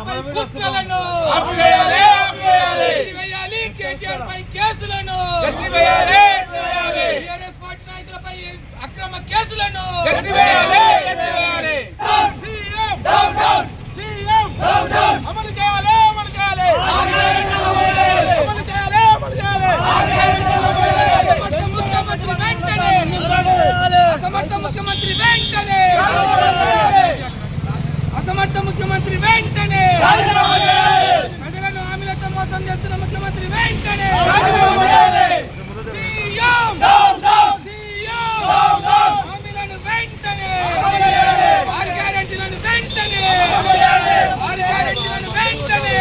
ఆకాంక్షలపై కుట్రలను ఆపివేయాలి, ఆపివేయాలి. కేటీఆర్ పై కేసులను ఎత్తివేయాలి. TRS party నాయకులపై అక్రమ కేసులను ఎత్తివేయాలి, ఎత్తివేయాలి. సీఎం అమలు చేయాలి అమలు చేయాలి అమలు చేయాలి అమలు చేయాలి అసమర్థ ముఖ్యమంత్రి వెంటనే అసమర్థ ముఖ్యమంత్రి వెంటనే అసమర్థ ముఖ్యమంత్రి వెంటనే ప్రజలను హామీలతో మోసం చేస్తున్న ముఖ్యమంత్రి వెంటనే సీఎం సీఎం హామీలను వెంటనే ఆరు గ్యారెంటీలను వెంటనే ఆరు గ్యారెంటీలను వెంటనే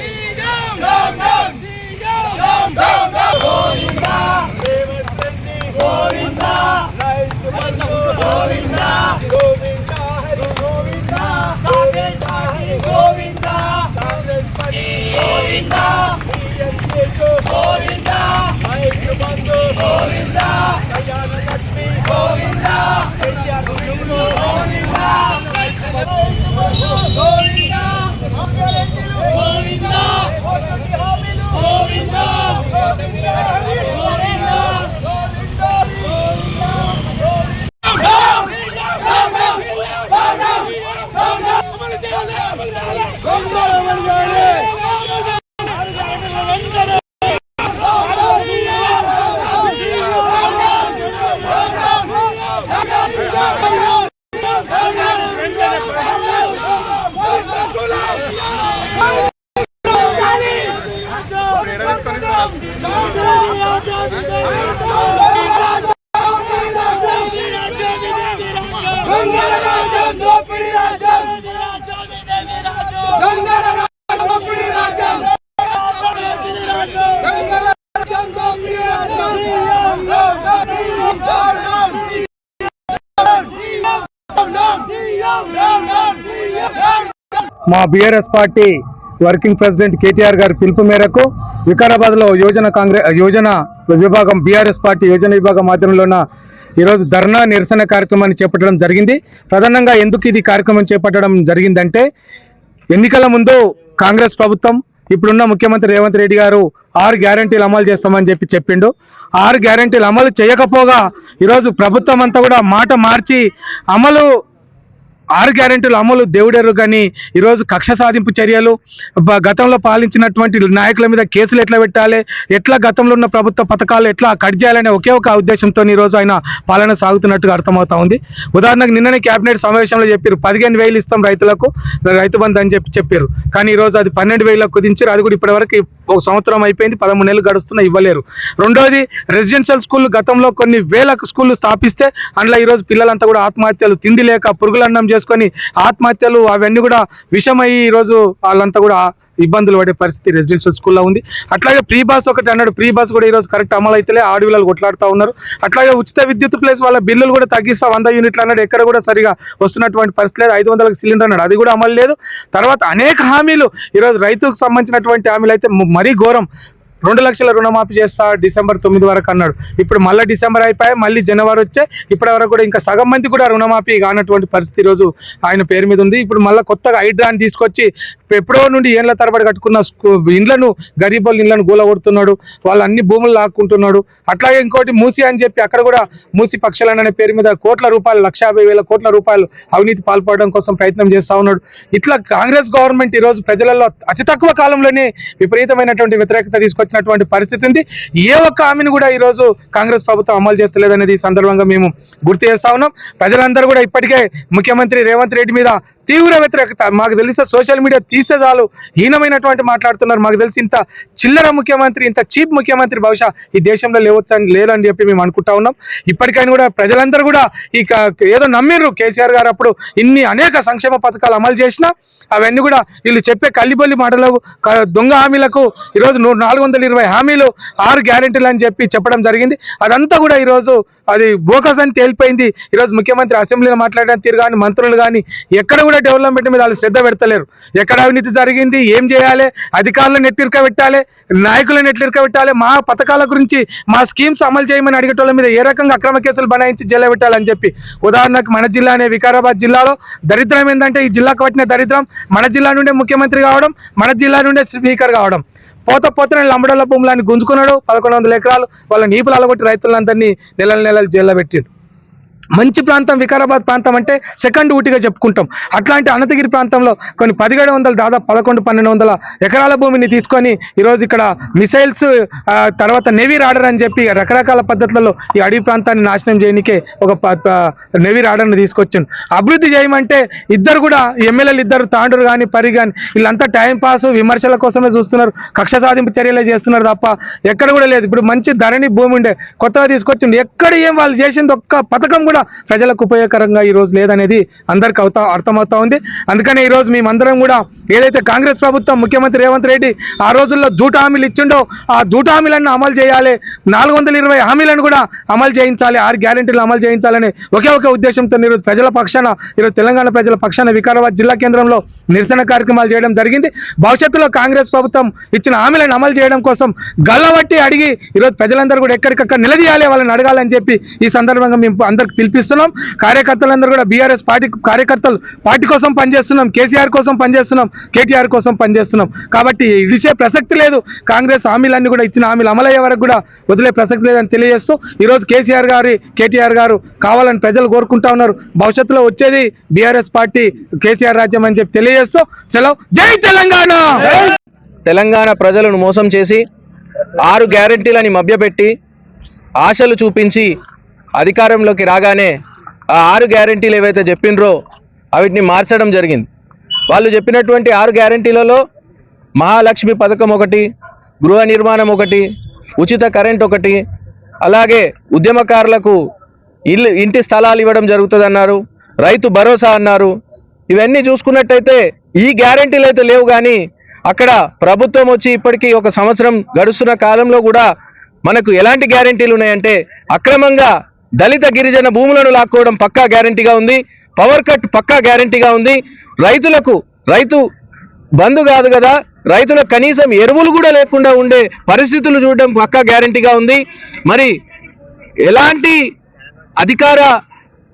సీఎం సీఎం అమలు మా BRS party working president KTR గారి పిలుపు మేరకు వికారాబాద్లో యోజన కాంగ్రెస్ యోజన విభాగం బీఆర్ఎస్ పార్టీ యోజన విభాగం ఆధ్వర్యంలోన ఈరోజు ధర్నా నిరసన కార్యక్రమాన్ని చేపట్టడం జరిగింది. ప్రధానంగా ఎందుకు ఇది కార్యక్రమం చేపట్టడం జరిగిందంటే ఎన్నికల ముందు కాంగ్రెస్ ప్రభుత్వం ఇప్పుడున్న ముఖ్యమంత్రి రేవంత్ రెడ్డి గారు ఆరు గ్యారంటీలు అమలు చేస్తామని చెప్పి చెప్పిండు. ఆరు గ్యారంటీలు అమలు చేయకపోగా ఈరోజు ప్రభుత్వం అంతా కూడా మాట మార్చి అమలు ఆరు గ్యారెంటీలు అమలు దేవుడెరు కానీ ఈరోజు కక్ష సాధింపు చర్యలు గతంలో పాలించినటువంటి నాయకుల మీద కేసులు ఎట్లా పెట్టాలి ఎట్లా గతంలో ఉన్న ప్రభుత్వ పథకాలు ఎట్లా కట్ చేయాలనే ఒకే ఒక ఉద్దేశంతో ఈరోజు ఆయన పాలన సాగుతున్నట్టుగా అర్థమవుతా ఉంది. ఉదాహరణకు నిన్ననే కేబినెట్ సమావేశంలో చెప్పారు పదిహేను వేలు ఇస్తాం రైతులకు రైతు బంధు అని చెప్పి చెప్పారు. కానీ ఈరోజు అది పన్నెండు వేలకు కుదించారు అది కూడా ఇప్పటివరకు ఒక సంవత్సరం అయిపోయింది పదమూడు నెలలు గడుస్తున్నా ఇవ్వలేరు. రెండోది రెసిడెన్షియల్ స్కూల్ గతంలో కొన్ని వేల స్కూళ్ళు స్థాపిస్తే అందులో ఈరోజు పిల్లలంతా కూడా ఆత్మహత్యలు తిండి లేక పురుగులన్నం చేసుకొని ఆత్మహత్యలు అవన్నీ కూడా విషమయ్యి ఈరోజు వాళ్ళంతా కూడా ఇబ్బందులు పడే పరిస్థితి రెసిడెన్షియల్ స్కూల్లో ఉంది. అట్లాగే ప్రీ బాస్ ఒకటి అన్నాడు. ప్రీ బాస్ కూడా ఈరోజు కరెక్ట్ అమలు అయితేలే ఆడవిళ్ళు కొట్లాడుతూ ఉన్నారు. అట్లాగే ఉచిత విద్యుత్ ప్లేస్ వాళ్ళ బిల్లులు కూడా తగ్గిస్తా వంద యూనిట్లు అన్నాడు. ఎక్కడ కూడా సరిగా వస్తున్నటువంటి పరిస్థితి లేదు. ఐదు వందలకు సిలిండర్ అన్నాడు. అది కూడా అమలు లేదు. తర్వాత అనేక హామీలు. ఈరోజు రైతుకు సంబంధించినటువంటి హామీలు అయితే మరీ ఘోరం. రెండు లక్షల రుణమాఫీ చేస్తా డిసెంబర్ తొమ్మిది వరకు అన్నాడు. ఇప్పుడు మళ్ళీ డిసెంబర్ అయిపోయి మళ్ళీ జనవరి వచ్చే ఇప్పటి వరకు కూడా ఇంకా సగం మంది కూడా రుణమాఫీ కానటువంటి పరిస్థితి రోజు ఆయన పేరు మీద ఉంది. ఇప్పుడు మళ్ళీ కొత్తగా హైడ్రాన్ తీసుకొచ్చి ఎప్పుడో నుండి ఏళ్ళ తరబడి కట్టుకున్న ఇండ్లను గరీబోళ్ళ ఇండ్లను గూలగొడుతున్నాడు. వాళ్ళు అన్ని భూములు లాక్కుంటున్నాడు. అట్లాగే ఇంకోటి మూసి అని చెప్పి అక్కడ కూడా మూసి పక్షాలను అనే పేరు మీద కోట్ల రూపాయలు లక్ష యాభై వేల కోట్ల రూపాయలు అవినీతి పాల్పడడం కోసం ప్రయత్నం చేస్తా ఉన్నాడు. ఇట్లా కాంగ్రెస్ గవర్నమెంట్ ఈ రోజు ప్రజలలో అతి తక్కువ కాలంలోనే విపరీతమైనటువంటి వ్యతిరేకత తీసుకొచ్చి చేసినటువంటి పరిస్థితి ఉంది. ఏ ఒక్క హామీని కూడా ఈ రోజు కాంగ్రెస్ ప్రభుత్వం అమలు చేస్తలేదనేది ఈ సందర్భంగా మేము గుర్తు చేస్తా ఉన్నాం. ప్రజలందరూ కూడా ఇప్పటికే ముఖ్యమంత్రి రేవంత్ రెడ్డి మీద తీవ్ర వ్యతిరేకత మాకు తెలిస్తే సోషల్ మీడియా తీస్తే చాలు హీనమైనటువంటి మాట్లాడుతున్నారు. మాకు తెలిసి ఇంత చిల్లర ముఖ్యమంత్రి ఇంత చీప్ ముఖ్యమంత్రి బహుశా ఈ దేశంలో లేవచ్చు అని లేదని చెప్పి మేము అనుకుంటా ఉన్నాం. ఇప్పటికైనా కూడా ప్రజలందరూ కూడా ఈ ఏదో నమ్మిర్రు కేసీఆర్ గారు అప్పుడు ఇన్ని అనేక సంక్షేమ పథకాలు అమలు చేసినా అవన్నీ కూడా వీళ్ళు చెప్పే కల్లిబొల్లి మాటలు దొంగ హామీలకు ఈరోజు నూరు నాలుగు వందల ఇరవై హామీలు ఆరు గ్యారెంటీలు అని చెప్పి చెప్పడం జరిగింది. అదంతా కూడా ఈరోజు అది బోకస్ అని తేలిపోయింది. ఈరోజు ముఖ్యమంత్రి అసెంబ్లీలో మాట్లాడిన తీరు కానీ మంత్రులు కానీ ఎక్కడ కూడా డెవలప్మెంట్ మీద వాళ్ళు శ్రద్ధ పెడతలేరు. ఎక్కడ అవినీతి జరిగింది ఏం చేయాలి అధికారులను నెట్టిరిక పెట్టాలి నాయకులను నెట్టిరిక పెట్టాలి మా పథకాల గురించి మా స్కీమ్స్ అమలు చేయమని అడిగేటోళ్ళ మీద ఏ రకంగా అక్రమ కేసులు బనాయించి జైలు పెట్టాలని చెప్పి ఉదాహరణకు మన జిల్లానే వికారాబాద్ జిల్లాలో దరిద్రం ఏంటంటే ఈ జిల్లాకు పట్టిన దరిద్రం మన జిల్లా నుండే ముఖ్యమంత్రి కావడం మన జిల్లా నుండే స్పీకర్ కావడం. పోత పోతనే లంబడల భూములని గుంజుకున్నాడు. పదకొండు ఎకరాలు వాళ్ళ నీపులు అలగొట్టి రైతులందరినీ నెలల నెలలు జైల్లో పెట్టిండు. మంచి ప్రాంతం వికారాబాద్ ప్రాంతం అంటే సెకండ్ ఊటిగా చెప్పుకుంటాం. అట్లాంటి అనంతగిరి ప్రాంతంలో కొన్ని పదిహేడు వందల దాదాపు పదకొండు పన్నెండు వందల ఎకరాల భూమిని తీసుకొని ఈరోజు ఇక్కడ మిసైల్స్ ఆ, తర్వాత నెవీ రాడర్ అని చెప్పి రకరకాల పద్ధతులలో ఈ అడవి ప్రాంతాన్ని నాశనం చేయనికే ఒక ప- ప- నెవీ రాడర్ని తీసుకొచ్చాను అభివృద్ధి చేయమంటే ఇద్దరు కూడా ఎమ్మెల్యేలు ఇద్దరు తాండూరు కానీ పరి కానీ వీళ్ళంతా టైం పాస్ విమర్శల కోసమే చూస్తున్నారు. కక్ష సాధింపు చర్యలే చేస్తున్నారు తప్ప ఎక్కడ కూడా లేదు. ఇప్పుడు మంచి ధరణి భూమి ఉండే కొత్తగా తీసుకొచ్చింది ఎక్కడ ఏం వాళ్ళు చేసింది ఒక్క పథకం కూడా ప్రజలకు ఉపయోగకరంగా ఈ రోజు లేదనేది అందరికి అవుతా అర్థమవుతా ఉంది. అందుకనే ఈ రోజు మేమందరం కూడా ఏదైతే కాంగ్రెస్ ప్రభుత్వం ముఖ్యమంత్రి రేవంత్ రెడ్డి ఆ రోజుల్లో దూట హామీలు ఇచ్చిండో ఆ దూట హామీలను అమలు చేయాలి. నాలుగు వందల ఇరవై హామీలను కూడా అమలు చేయించాలి. ఆరు గ్యారెంటీలు అమలు చేయించాలని ఒకే ఒక ఉద్దేశంతో ఈరోజు ప్రజల పక్షాన ఈరోజు తెలంగాణ ప్రజల పక్షాన వికారాబాద్ జిల్లా కేంద్రంలో నిరసన కార్యక్రమాలు చేయడం జరిగింది. భవిష్యత్తులో కాంగ్రెస్ ప్రభుత్వం ఇచ్చిన హామీలను అమలు చేయడం కోసం గల్లబట్టి అడిగి ఈరోజు ప్రజలందరూ కూడా ఎక్కడికక్కడ నిలదీయాలి వాళ్ళని అడగాలని చెప్పి ఈ సందర్భంగా మేము అందరికి పిలిపిస్తున్నాం కార్యకర్తలందరూ కూడా బీఆర్ఎస్ పార్టీ కార్యకర్తలు పార్టీ కోసం పనిచేస్తున్నాం. కేసీఆర్ కోసం పనిచేస్తున్నాం. కేటీఆర్ కోసం పనిచేస్తున్నాం. కాబట్టి ఇడిచే ప్రసక్తి లేదు. కాంగ్రెస్ హామీలన్నీ కూడా ఇచ్చిన హామీలు అమలయ్యే వరకు కూడా వదిలే ప్రసక్తి లేదని తెలియజేస్తూ ఈరోజు కేసీఆర్ గారి కేటీఆర్ గారు కావాలని ప్రజలు కోరుకుంటా ఉన్నారు. భవిష్యత్తులో వచ్చేది బీఆర్ఎస్ పార్టీ కేసీఆర్ రాజ్యం అని చెప్పి తెలియజేస్తూ సెలవు. జై తెలంగాణ! తెలంగాణ ప్రజలను మోసం చేసి ఆరు గ్యారంటీలని మభ్యపెట్టి ఆశలు చూపించి అధికారంలోకి రాగానే ఆ ఆరు గ్యారంటీలు ఏవైతే చెప్పినరో వాటిని మార్చడం జరిగింది. వాళ్ళు చెప్పినటువంటి ఆరు గ్యారంటీలలో మహాలక్ష్మి పథకం ఒకటి గృహ నిర్మాణం ఒకటి ఉచిత కరెంట్ ఒకటి అలాగే ఉద్యమకారులకు ఇల్లు ఇంటి స్థలాలు ఇవ్వడం జరుగుతుందన్నారు రైతు భరోసా అన్నారు. ఇవన్నీ చూసుకున్నట్టయితే ఈ గ్యారంటీలు అయితే లేవు కానీ అక్కడ ప్రభుత్వం వచ్చి ఇప్పటికీ ఒక సంవత్సరం గడుస్తున్న కాలంలో కూడా మనకు ఎలాంటి గ్యారంటీలు ఉన్నాయంటే అక్రమంగా దళిత గిరిజన భూములను లాక్కోవడం పక్కా గ్యారంటీగా ఉంది. పవర్ కట్ పక్కా గ్యారంటీగా ఉంది. రైతులకు రైతు బంధు కాదు కదా రైతులకు కనీసం ఎరువులు కూడా లేకుండా ఉండే పరిస్థితులు చూడడం పక్కా గ్యారంటీగా ఉంది. మరి ఎలాంటి అధికార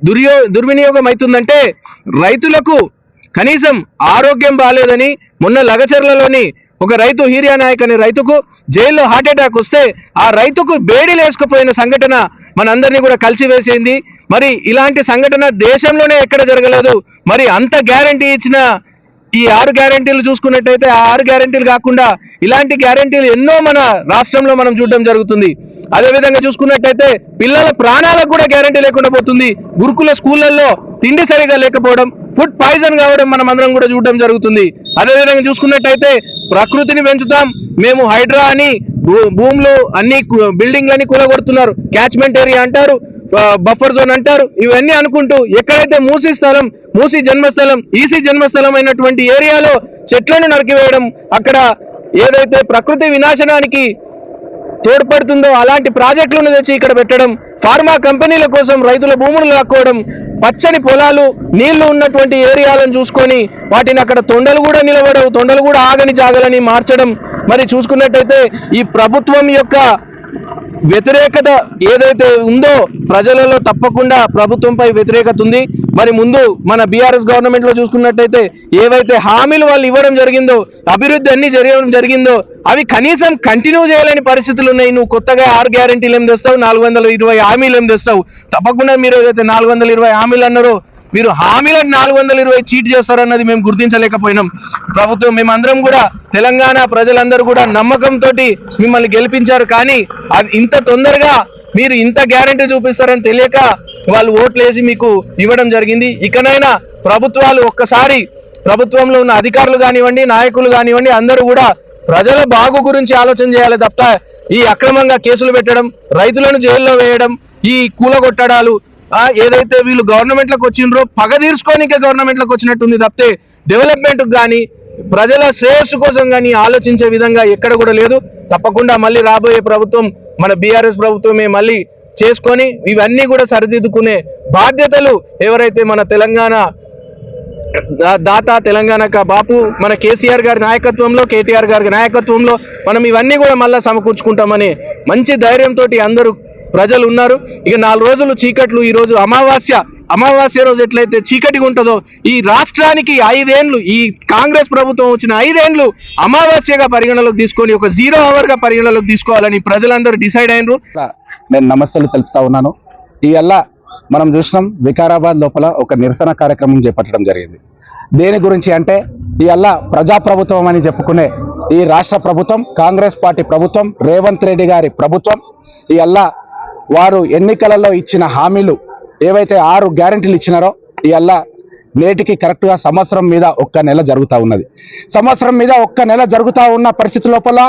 దుర్యో దుర్వినియోగం అవుతుందంటే రైతులకు కనీసం ఆరోగ్యం బాగాలేదని మొన్న లగచర్లలోని ఒక రైతు హీరియా నాయక్ అనే రైతుకు జైల్లో హార్ట్ అటాక్ వస్తే ఆ రైతుకు బేడీలు వేసుకుపోయిన సంఘటన మనందరినీ కూడా కలిసివేసింది మరి ఇలాంటి సంఘటన దేశంలోనే ఎక్కడ జరగలేదు. మరి అంత గ్యారంటీ ఇచ్చిన ఈ ఆరు గ్యారంటీలు చూసుకున్నట్టయితే ఆ ఆరు గ్యారంటీలు కాకుండా ఇలాంటి గ్యారంటీలు ఎన్నో మన రాష్ట్రంలో మనం చూడడం జరుగుతుంది. అదేవిధంగా చూసుకున్నట్టయితే పిల్లల ప్రాణాలకు కూడా గ్యారంటీ లేకుండా పోతుంది. గురుకుల స్కూళ్ళల్లో తిండి సరిగా లేకపోవడం ఫుడ్ పాయిజన్ కావడం మనం అందరం కూడా చూడడం జరుగుతుంది. అదేవిధంగా చూసుకున్నట్టయితే ప్రకృతిని పెంచుతాం. మేము హైడ్రా అని భూములు అన్ని బిల్డింగ్లన్నీ కూలగొడుతున్నారు. క్యాచ్మెంట్ ఏరియా అంటారు బఫర్ జోన్ అంటారు. ఇవన్నీ అనుకుంటూ ఎక్కడైతే మూసీ స్థలం మూసీ జన్మస్థలం ఈసీ జన్మస్థలం అయినటువంటి ఏరియాలో చెట్లను నరికివేయడం అక్కడ ఏదైతే ప్రకృతి వినాశనానికి తోడ్పడుతుందో అలాంటి ప్రాజెక్టులను తెచ్చి ఇక్కడ పెట్టడం ఫార్మా కంపెనీల కోసం రైతుల భూములు లాక్కోవడం పచ్చని పొలాలు నీళ్ళు ఉన్నటువంటి ఏరియాలను చూసుకొని వాటిని అక్కడ తొండలు కూడా నిలబడవు తొండలు కూడా ఆగని జాగలని మార్చడం మరి చూసుకున్నట్టయితే ఈ ప్రభుత్వం యొక్క వ్యతిరేకత ఏదైతే ఉందో ప్రజలలో తప్పకుండా ప్రభుత్వంపై వ్యతిరేకత ఉంది. మరి ముందు మన బీఆర్ఎస్ గవర్నమెంట్లో చూసుకున్నట్టయితే ఏవైతే హామీలు వాళ్ళు ఇవ్వడం జరిగిందో అభివృద్ధి అన్ని జరగడం జరిగిందో అవి కనీసం కంటిన్యూ చేయలేని పరిస్థితులు ఉన్నాయి. నువ్వు కొత్తగా ఆరు గ్యారెంటీలు ఏం తెస్తావు? నాలుగు వందల ఇరవై హామీలు ఏం తెస్తావు? తప్పకుండా మీరు ఏదైతే నాలుగు వందల ఇరవై హామీలు అన్నారో మీరు హామీలను నాలుగు వందల ఇరవై చీట్ చేస్తారన్నది మేము గుర్తించలేకపోయినాం. ప్రభుత్వం మేమందరం కూడా తెలంగాణ ప్రజలందరూ కూడా నమ్మకంతో మిమ్మల్ని గెలిపించారు. కానీ అది ఇంత తొందరగా మీరు ఇంత గ్యారంటీ చూపిస్తారని తెలియక వాళ్ళు ఓట్లేసి మీకు ఇవ్వడం జరిగింది. ఇకనైనా ప్రభుత్వాలు ఒక్కసారి ప్రభుత్వంలో ఉన్న అధికారులు కానివ్వండి నాయకులు కానివ్వండి అందరూ కూడా ప్రజల బాగు గురించి ఆలోచన చేయాలి తప్ప ఈ అక్రమంగా కేసులు పెట్టడం రైతులను జైల్లో వేయడం ఈ కూలగొట్టడాలు ఏదైతే వీళ్ళు గవర్నమెంట్లకు వచ్చిండ్రో పగ తీర్చుకోనికే గవర్నమెంట్లకు వచ్చినట్టుంది తప్పితే డెవలప్మెంట్ కానీ ప్రజల శ్రేయస్సు కోసం కానీ ఆలోచించే విధంగా ఎక్కడ కూడా లేదు. తప్పకుండా మళ్ళీ రాబోయే ప్రభుత్వం మన బీఆర్ఎస్ ప్రభుత్వమే మళ్ళీ చేసుకొని ఇవన్నీ కూడా సరిదిద్దుకునే బాధ్యతలు ఎవరైతే మన తెలంగాణ దాత తెలంగాణ బాపు మన కేసీఆర్ గారి నాయకత్వంలో కేటీఆర్ గారి నాయకత్వంలో మనం ఇవన్నీ కూడా మళ్ళీ సమకూర్చుకుంటామని మంచి ధైర్యంతో అందరూ ప్రజలు ఉన్నారు. ఇక నాలుగు రోజులు చీకట్లు ఈ రోజు అమావాస్య. అమావాస్య రోజు ఎట్లయితే చీకటిగా ఉంటుందో ఈ రాష్ట్రానికి ఐదేండ్లు ఈ కాంగ్రెస్ ప్రభుత్వం వచ్చిన ఐదేండ్లు అమావాస్యగా పరిగణలోకి తీసుకొని ఒక జీరో అవర్గా పరిగణలోకి తీసుకోవాలని ప్రజలందరూ డిసైడ్ అయినరు. నేను నమస్తలు తెలుపుతా ఉన్నాను. ఇవల్ల మనం చూసినాం వికారాబాద్ లోపల ఒక నిరసన కార్యక్రమం చేపట్టడం జరిగింది. దేని గురించి అంటే ఇవల్ల ప్రజాప్రభుత్వం అని చెప్పుకునే ఈ రాష్ట్ర ప్రభుత్వం కాంగ్రెస్ పార్టీ ప్రభుత్వం రేవంత్ రెడ్డి గారి ప్రభుత్వం ఈ అల్లా వారు ఎన్నికలలో ఇచ్చిన హామీలు ఏవైతే ఆరు గ్యారంటీలు ఇచ్చినారో ఇవల్ల నేటికి కరెక్ట్గా సంవత్సరం మీద ఒక్క నెల జరుగుతూ ఉన్నది. సంవత్సరం మీద ఒక్క నెల జరుగుతూ ఉన్న పరిస్థితి లోపల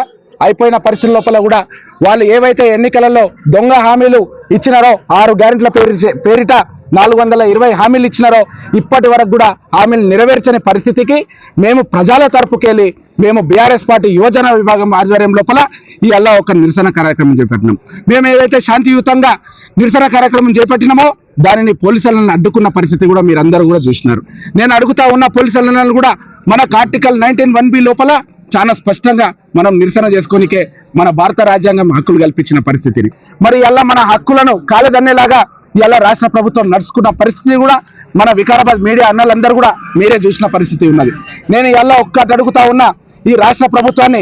అయిపోయిన పరిస్థితుల లోపల కూడా వాళ్ళు ఏవైతే ఎన్నికలలో దొంగ హామీలు ఇచ్చినారో ఆరు గ్యారెంటీల పేరు పేరిట నాలుగు వందల ఇరవై హామీలు ఇచ్చినారో ఇప్పటి వరకు కూడా హామీలు నెరవేర్చని పరిస్థితికి మేము ప్రజల తరపుకెళ్ళి మేము బీఆర్ఎస్ పార్టీ యువజన విభాగం ఆధ్వర్యం లోపల ఈ అల్లా ఒక నిరసన కార్యక్రమం చేపట్టినాం. మేము ఏదైతే శాంతియుతంగా నిరసన కార్యక్రమం చేపట్టినామో దానిని పోలీసులను అడ్డుకున్న పరిస్థితి కూడా మీరందరూ కూడా చూసినారు. నేను అడుగుతా ఉన్న పోలీసులను కూడా మన ఆర్టికల్ నైన్టీన్ వన్ బి లోపల చాలా స్పష్టంగా మనం నిరసన చేసుకోనికే మన భారత రాజ్యాంగం హక్కులు కల్పించిన పరిస్థితిని. మరి ఇలా మన హక్కులను కాలదన్నేలాగా ఇలా రాష్ట్ర ప్రభుత్వం నడుచుకున్న పరిస్థితి కూడా మన వికారాబాద్ మీడియా అన్నలందరూ కూడా మీరే చూసిన పరిస్థితి ఉన్నది. నేను ఇలా ఒక్కటి అడుగుతా ఉన్నా ఈ రాష్ట్ర ప్రభుత్వాన్ని.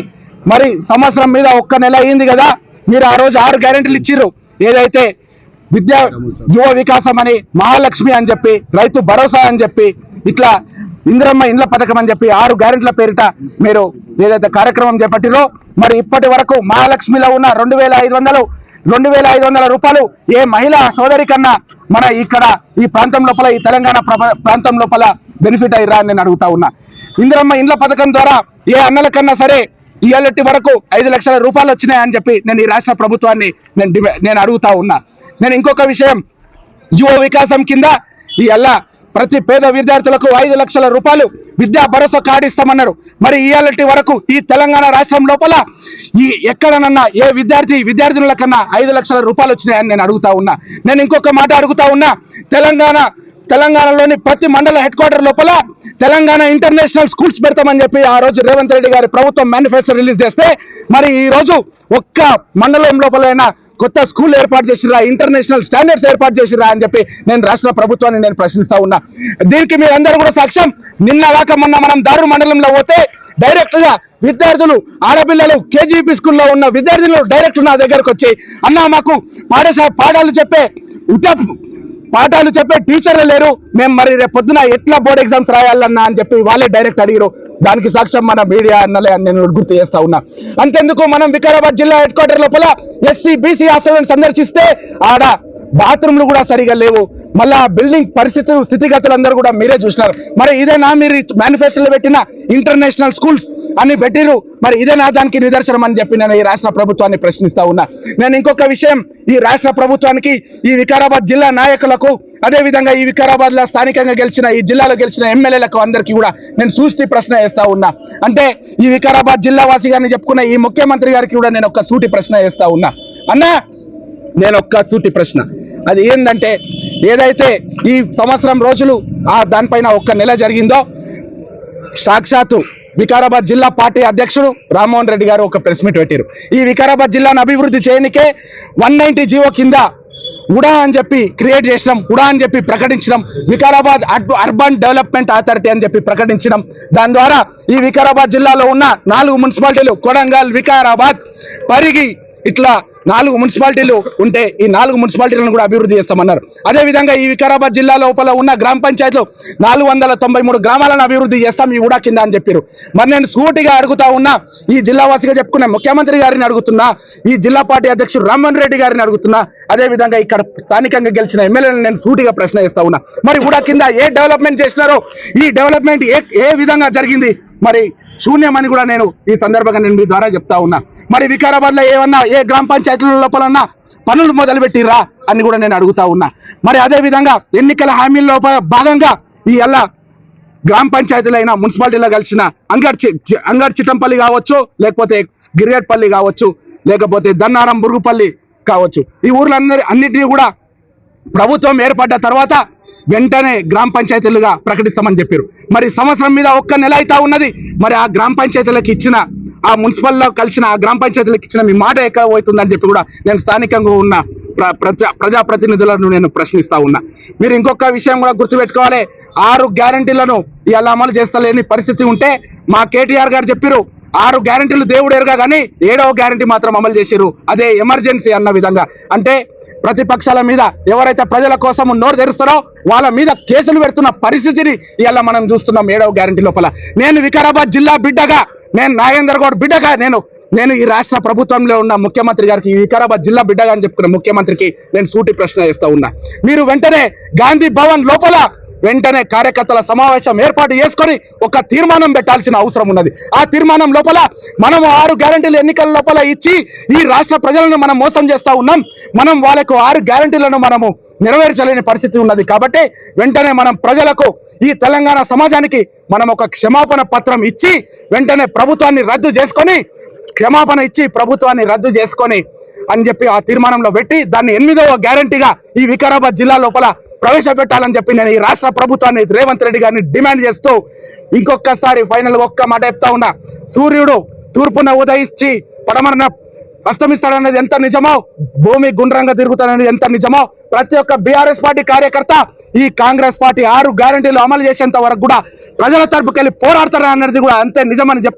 మరి సంవత్సరం మీద ఒక్క నెల అయింది కదా మీరు ఆ రోజు ఆరు గ్యారెంటీలు ఇచ్చిర్రు. ఏదైతే విద్యా యువ వికాసం అని మహాలక్ష్మి అని చెప్పి రైతు భరోసా అని చెప్పి ఇట్లా ఇందిరమ్మ ఇండ్ల పథకం అని చెప్పి ఆరు గ్యారెంటీల పేరిట మీరు ఏదైతే కార్యక్రమం చేపట్టిరో మరి ఇప్పటి వరకు మహాలక్ష్మిలో ఉన్న రెండు వేల ఐదు వందలు రెండు వేల ఐదు వందల రూపాయలు ఏ మహిళా సోదరి కన్నా మన ఇక్కడ ఈ ప్రాంతం లోపల ఈ తెలంగాణ ప్రాంతం లోపల బెనిఫిట్ అయ్యిరా అని నేను అడుగుతా ఉన్నా. ఇందిరమ్మ ఇండ్ల పథకం ద్వారా ఏ అన్నల కన్నా సరే ఇవాళటి వరకు ఐదు లక్షల రూపాయలు వచ్చినాయని చెప్పి నేను ఈ రాష్ట్ర ప్రభుత్వాన్ని నేను నేను అడుగుతా ఉన్నా. నేను ఇంకొక విషయం యువ వికాసం కింద ఈ ప్రతి పేద విద్యార్థులకు ఐదు లక్షల రూపాయలు విద్యా భరోసా కార్డు మరి ఇవాళటి వరకు ఈ తెలంగాణ రాష్ట్రం లోపల ఈ ఎక్కడనన్నా ఏ విద్యార్థి విద్యార్థినుల కన్నా ఐదు లక్షల రూపాయలు వచ్చినాయని నేను అడుగుతా ఉన్నా. నేను ఇంకొక మాట అడుగుతా ఉన్నా తెలంగాణ తెలంగాణలోని ప్రతి మండల హెడ్ క్వార్టర్ లోపల తెలంగాణ ఇంటర్నేషనల్ స్కూల్స్ పెడతామని చెప్పి ఆ రోజు రేవంత్ రెడ్డి గారి ప్రభుత్వం మేనిఫెస్టో రిలీజ్ చేస్తే మరి ఈ రోజు ఒక్క మండలం లోపలైనా కొత్త స్కూల్ ఏర్పాటు చేసిరా ఇంటర్నేషనల్ స్టాండర్డ్స్ ఏర్పాటు చేసిరా అని చెప్పి నేను రాష్ట్ర ప్రభుత్వాన్ని నేను ప్రశ్నిస్తా ఉన్నా. దీనికి మీరందరూ కూడా సాక్ష్యం. నిన్న దాకా మొన్న మనం దారు మండలంలో పోతే డైరెక్ట్గా విద్యార్థులు ఆడపిల్లలు కేజీపీ స్కూల్లో ఉన్న విద్యార్థులు డైరెక్ట్ నా దగ్గరకు వచ్చి అన్న మాకు పాఠశాల పాఠాలు చెప్పే ఉద్య పాఠాలు చెప్పే టీచర్లు లేరు. మేము మరి రేపు పొద్దున ఎట్లా బోర్డ్ ఎగ్జామ్స్ రాయాలన్నా అని చెప్పి వాళ్ళే డైరెక్ట్ అడిగారు దానికి సాక్ష్యం మన మీడియా అన్నలే అని నేను గుర్తు చేస్తా ఉన్నా. అంతెందుకు మనం వికారాబాద్ జిల్లా హెడ్ క్వార్టర్ లోపల ఎస్సీ బీసీ ఆశ్రమం సందర్శిస్తే ఆడ బాత్రూమ్లు కూడా సరిగా లేవు. మళ్ళీ ఆ బిల్డింగ్ పరిస్థితులు స్థితిగతులు అందరూ కూడా మీరే చూసినారు. మరి ఇదేనా మీరు మేనిఫెస్టోలో పెట్టిన ఇంటర్నేషనల్ స్కూల్స్ అని పెట్టిరు మరి ఇదేనా దానికి నిదర్శనం అని చెప్పి నేను ఈ రాష్ట్ర ప్రభుత్వాన్ని ప్రశ్నిస్తా ఉన్నా. నేను ఇంకొక విషయం ఈ రాష్ట్ర ప్రభుత్వానికి ఈ వికారాబాద్ జిల్లా నాయకులకు అదే విధంగా ఈ వికారాబాద్లో స్థానికంగా గెలిచిన ఈ జిల్లాలో గెలిచిన ఎమ్మెల్యేలకు అందరికీ కూడా నేను సూటి ప్రశ్న వేస్తా ఉన్నా. అంటే ఈ వికారాబాద్ జిల్లా వాసిగాని చెప్పుకున్న ఈ ముఖ్యమంత్రి గారికి కూడా నేను ఒక సూటి ప్రశ్న వేస్తా ఉన్నా. అన్నా నేను ఒక్క సూటి ప్రశ్న. అది ఏంటంటే ఏదైతే ఈ సంవత్సరం రోజులు ఆ దానిపైన ఒక్క నెల జరిగిందో సాక్షాత్తు వికారాబాద్ జిల్లా పార్టీ అధ్యక్షుడు రామ్మోహన్ రెడ్డి గారు ఒక ప్రెస్ మీట్ పెట్టారు. ఈ వికారాబాద్ జిల్లాను అభివృద్ధి చేయనికే వన్ నైంటీ జీవో కింద ఉడా అని చెప్పి క్రియేట్ చేసినాం ఉడా అని చెప్పి ప్రకటించడం వికారాబాద్ అర్బన్ డెవలప్మెంట్ అథారిటీ అని చెప్పి ప్రకటించడం దాని ద్వారా ఈ వికారాబాద్ జిల్లాలో ఉన్న నాలుగు మున్సిపాలిటీలు కొడంగల్ వికారాబాద్ పరిగి ఇట్లా నాలుగు మున్సిపాలిటీలు ఉంటే ఈ నాలుగు మున్సిపాలిటీలను కూడా అభివృద్ధి చేస్తామన్నారు. అదే విధంగా ఈ వికారాబాద్ జిల్లా లోపల ఉన్న గ్రామ పంచాయతీలు నాలుగు వందల తొంభై మూడు గ్రామాలను అభివృద్ధి చేస్తాం ఈ ఉడా కింద అని చెప్పారు మరి నేను సూటిగా అడుగుతా ఉన్నా ఈ జిల్లావాసిగా చెప్పుకున్న ముఖ్యమంత్రి గారిని అడుగుతున్నా ఈ జిల్లా పార్టీ అధ్యక్షుడు రామ్మోహన్ రెడ్డి గారిని అడుగుతున్నా అదే విధంగా ఇక్కడ స్థానికంగా గెలిచిన ఎమ్మెల్యేలను నేను సూటిగా ప్రశ్న ఇస్తా ఉన్నా. మరి ఉడా కింద ఏ డెవలప్మెంట్ చేసినారో ఈ డెవలప్మెంట్ ఏ ఏ విధంగా జరిగింది మరి శూన్యమని కూడా నేను ఈ సందర్భంగా నేను మీ ద్వారా చెప్తా ఉన్నా. మరి వికారాబాద్లో ఏమన్నా ఏ గ్రామ పంచాయతీల లోపలన్నా పనులు మొదలుపెట్టిరా అని కూడా నేను అడుగుతా ఉన్నా. మరి అదే విధంగా ఎన్నికల హామీల లోపల భాగంగా ఈ అలా గ్రామ పంచాయతీలైనా మున్సిపాలిటీలో కలిసిన అంగడ్ చి- చిట్టంపల్లి కావచ్చు లేకపోతే గిరిగట్పల్లి కావచ్చు లేకపోతే దన్నారం బురుగుపల్లి కావచ్చు. ఈ ఊర్లందరి అన్నిటినీ కూడా ప్రభుత్వం ఏర్పడ్డ తర్వాత వెంటనే గ్రామ పంచాయతీలుగా ప్రకటిస్తామని చెప్పారు. మరి సంవత్సరం మీద ఒక్క నెల అయితే ఉన్నది. మరి ఆ గ్రామ పంచాయతీలకు ఇచ్చిన ఆ మున్సిపల్లో కలిసిన ఆ గ్రామ పంచాయతీలకు ఇచ్చిన మీ మాట ఎక్కడ పోతుందని చెప్పి కూడా నేను స్థానికంగా ఉన్న ప్ర- ప్రజా ప్రజాప్రతినిధులను నేను ప్రశ్నిస్తా ఉన్నా. మీరు ఇంకొక విషయం కూడా గుర్తుపెట్టుకోవాలి. ఆరు గ్యారంటీలను ఇలా అమలు చేస్తలేని పరిస్థితి ఉంటే మా కేటీఆర్ గారు చెప్పారు ఆరు గ్యారంటీలు దేవుడు ఎరుగా కానీ ఏడవ గ్యారంటీ మాత్రం అమలు చేసిరు. అదే ఎమర్జెన్సీ అన్న విధంగా. అంటే ప్రతిపక్షాల మీద ఎవరైతే ప్రజల కోసం నోరు తెరుస్తారో వాళ్ళ మీద కేసులు పెడుతున్న పరిస్థితిని ఇలా మనం చూస్తున్నాం ఏడవ గ్యారంటీ లోపల. నేను వికారాబాద్ జిల్లా బిడ్డగా నేను నాగేందర్ గౌడ్ బిడ్డగా నేను నేను ఈ రాష్ట్ర ప్రభుత్వంలో ఉన్న ముఖ్యమంత్రి గారికి ఈ వికారాబాద్ జిల్లా బిడ్డగా అని చెప్పుకున్న ముఖ్యమంత్రికి నేను సూటి ప్రశ్న చేస్తా ఉన్నా. మీరు వెంటనే గాంధీ భవన్ లోపల వెంటనే కార్యకర్తల సమావేశం ఏర్పాటు చేసుకొని ఒక తీర్మానం పెట్టాల్సిన అవసరం ఉన్నది. ఆ తీర్మానం లోపల మనం ఆరు గ్యారంటీలు ఎన్నికల లోపల ఇచ్చి ఈ రాష్ట్ర ప్రజలను మనం మోసం చేస్తా ఉన్నాం. మనం వాళ్ళకు ఆరు గ్యారంటీలను మనము నెరవేర్చలేని పరిస్థితి ఉన్నది. కాబట్టి వెంటనే మనం ప్రజలకు ఈ తెలంగాణ సమాజానికి మనం ఒక క్షమాపణ పత్రం ఇచ్చి వెంటనే ప్రభుత్వాన్ని రద్దు చేసుకొని క్షమాపణ ఇచ్చి ప్రభుత్వాన్ని రద్దు చేసుకొని అని చెప్పి ఆ తీర్మానంలో పెట్టి దాన్ని ఎనిమిదవ గ్యారంటీగా ఈ వికారాబాద్ జిల్లా లోపల ప్రవేశపెట్టాలని చెప్పి నేను ఈ రాష్ట్ర ప్రభుత్వాన్ని రేవంత్ రెడ్డి గారిని డిమాండ్ చేస్తూ ఇంకొకసారి ఫైనల్ ఒక్క మాట చెప్తా ఉన్నా. సూర్యుడు తూర్పున ఉదయించి పడమరన అస్తమిస్తాడనేది ఎంత నిజమో భూమి గుండ్రంగా తిరుగుతాడనేది ఎంత నిజమో ప్రతి ఒక్క బీఆర్ఎస్ పార్టీ కార్యకర్త ఈ కాంగ్రెస్ పార్టీ ఆరు గ్యారంటీలు అమలు చేసేంత వరకు కూడా ప్రజల తరపుకెళ్ళి పోరాడతారనేది కూడా అంతే నిజమని చెప్తా